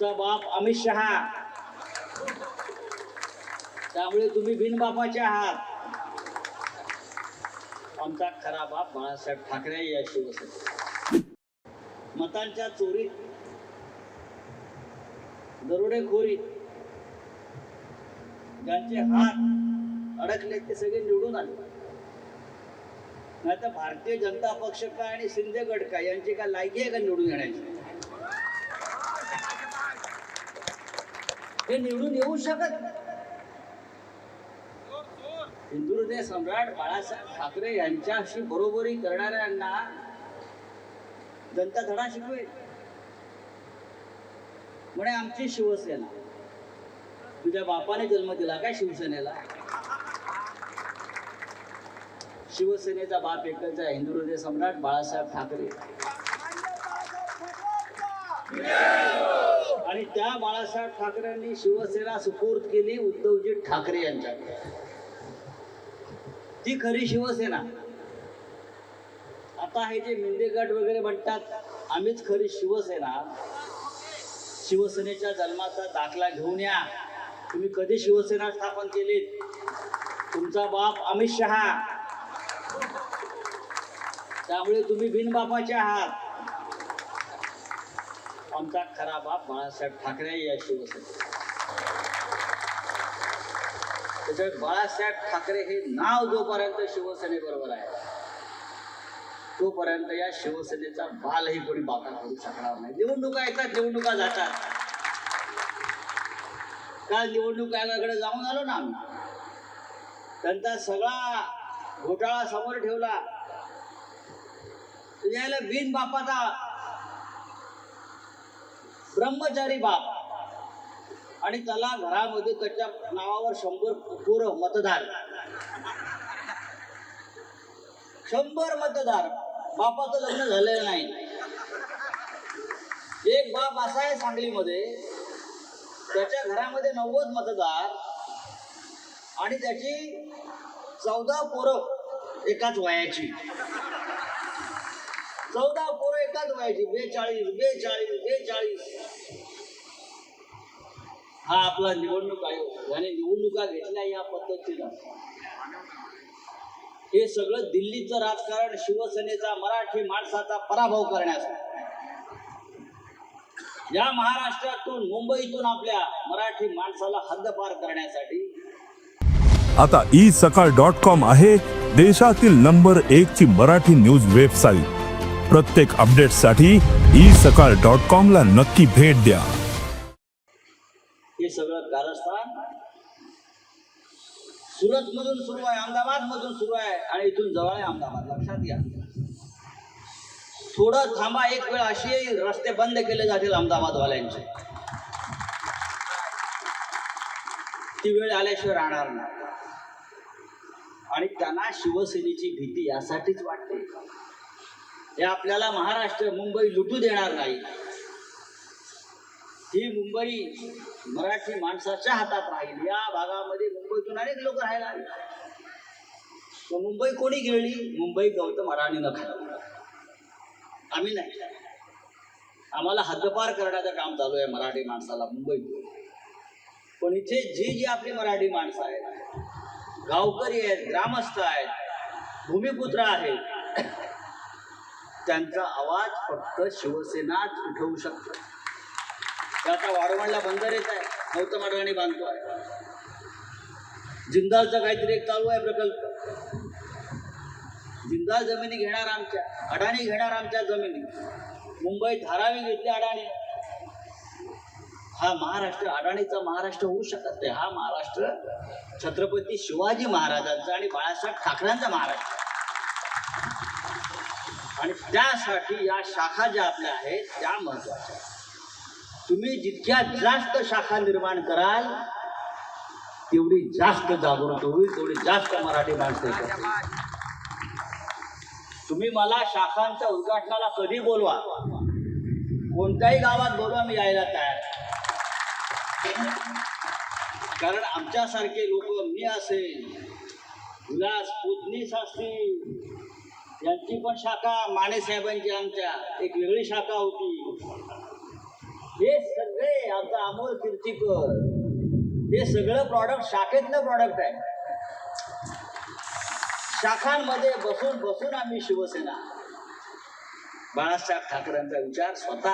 तुमचा बाप अमित शहा. त्यामुळे तुम्ही बिनबापाचे आहात. आमचा खरा बाप बाळासाहेब ठाकरे या शिवसेनेत मतांच्या चोरीत दरोडेखोरीत ज्यांचे हात अडकले ते सगळे निवडून आले. नाही तर भारतीय जनता पक्ष काय आणि शिंदे गट काय यांची काय लायकी आहे का निवडून येण्याची? हे निवडून येऊ शकत. हिंदुहृदय सम्राट बाळासाहेब ठाकरे यांच्याशी बरोबरी करणाऱ्यांना जनता धडा शिकवेल. म्हणे आमची शिवसेना. तुझ्या बापाने जन्म दिला काय शिवसेनेला? शिवसेनेचा बाप एकच आहे हिंदुहृदय सम्राट बाळासाहेब ठाकरे. आणि त्या बाळासाहेब ठाकरेंनी शिवसेना सुपूर्द केली उद्धवजी ठाकरे यांच्याकडे ती खरी शिवसेना. आता हे जे मिंदेगट वगैरे म्हणतात आम्हीच खरी शिवसेना. शिवसेनेच्या जन्माचा दाखला घेऊन या. तुम्ही कधी शिवसेना स्थापन केलीत? तुमचा बाप अमित शहा. त्यामुळे तुम्ही बिनबापाचे आहात. आमचा खरा बाप बाळासाहेब ठाकरे या शिवसेने त्याच्यात बाळासाहेब ठाकरे हे नाव जोपर्यंत शिवसेनेबरोबर आहे तोपर्यंत या शिवसेनेचा बालही कोणी बाका करू शकणार नाही. निवडणुका येतात निवडणुका जातात. काल निवडणूक आयोगाकडे जाऊन आलो ना आम्ही. त्यांचा सगळा घोटाळा समोर ठेवला. यायला बिन बापाचा ब्रह्मचारी बाप. आणि त्याला घरामध्ये त्याच्या नावावर शंभर पोरं मतदार. शंभर मतदार. बापाचं लग्न झालेलं नाही. एक बाप असा आहे सांगलीमध्ये त्याच्या घरामध्ये नव्वद मतदार आणि त्याची चौदा पोरं एकाच वयाची. चौदा पोरं एकाच व्हायची बेचाळीस बेचाळीस बेचाळीस हा आपला निवडणूक आयोग. याने निवडणुका घेतल्या या पद्धतीनं. हे सगळं दिल्लीचं राजकारण शिवसेनेचा मराठी माणसाचा पराभव करण्यास या महाराष्ट्रातून मुंबईतून आपल्या मराठी माणसाला हद्दपार करण्यासाठी. आता ई सकाळ डॉट कॉम आहे देशातील नंबर एक ची मराठी न्यूज वेबसाईट प्रत्येक अपडेटसाठी ई सकाळ डॉट कॉमला नक्की भेट द्या. हे सगळं कारस्थान सुरत मधून सुरू आहे अहमदाबाद मधून सुरू आहे आणि इथून जवळ आहे अहमदाबाद. लक्षात घ्या. थोडं थांबा एक वेळ अशी रस्ते बंद केले जातील अहमदाबादवाल्यांचे. ती वेळ आल्याशिवाय राहणार नाही. आणि त्यांना शिवसेनेची भीती यासाठीच वाटते. हे आपल्याला महाराष्ट्र मुंबई लुटू देणार नाही. ही मुंबई मराठी माणसाच्या हातात राहील. या भागामध्ये मुंबईतून अनेक लोक राहायला आले. तर मुंबई कोणी गिळली मुंबई गौतम अडाणीनं खाल्ली. आम्ही नाही आम्हाला हद्दपार करण्याचं काम चालू आहे मराठी माणसाला मुंबईत. पण इथे जी जी आपली मराठी माणसं आहेत गावकरी आहेत ग्रामस्थ आहेत भूमिपुत्र आहेत त्यांचा आवाज फक्त शिवसेनाच उठवू शकतो. ते आता वारवणला बंदर येत आहे. गौतम अडवाणी बांधतो आहे. जिंदालचा काहीतरी एक चालू आहे प्रकल्प. जिंदाल जमिनी घेणार आमच्या अडाणी घेणार आमच्या जमिनी. मुंबईत धारावी घेतली अडाणी. हा महाराष्ट्र अडाणीचा महाराष्ट्र होऊ शकत नाही. हा महाराष्ट्र छत्रपती शिवाजी महाराजांचा आणि बाळासाहेब ठाकरेंचा महाराष्ट्र. आणि त्यासाठी या शाखा ज्या आपल्या आहेत त्या महत्त्वाच्या तुम्ही जितक्या जास्त शाखा निर्माण कराल तेवढी जास्त जागृत होईल तेवढी जास्त मराठी माणसं तुम्ही मला शाखांच्या उद्घाटनाला कधी बोलवा? कोणत्याही गावात बोलवा मी यायला तयार कारण आमच्यासारखे लोक मी असेल विलास पुतनीस असतील यांची पण शाखा माने साहेबांची आमच्या. एक वेगळी शाखा होती. हे सगळे आमचा अमोल कीर्तीकर. हे सगळं प्रॉडक्ट शाखेतलं प्रॉडक्ट आहे. शाखांमध्ये बसून बसून आम्ही शिवसेना. बाळासाहेब ठाकरेंचा विचार स्वतः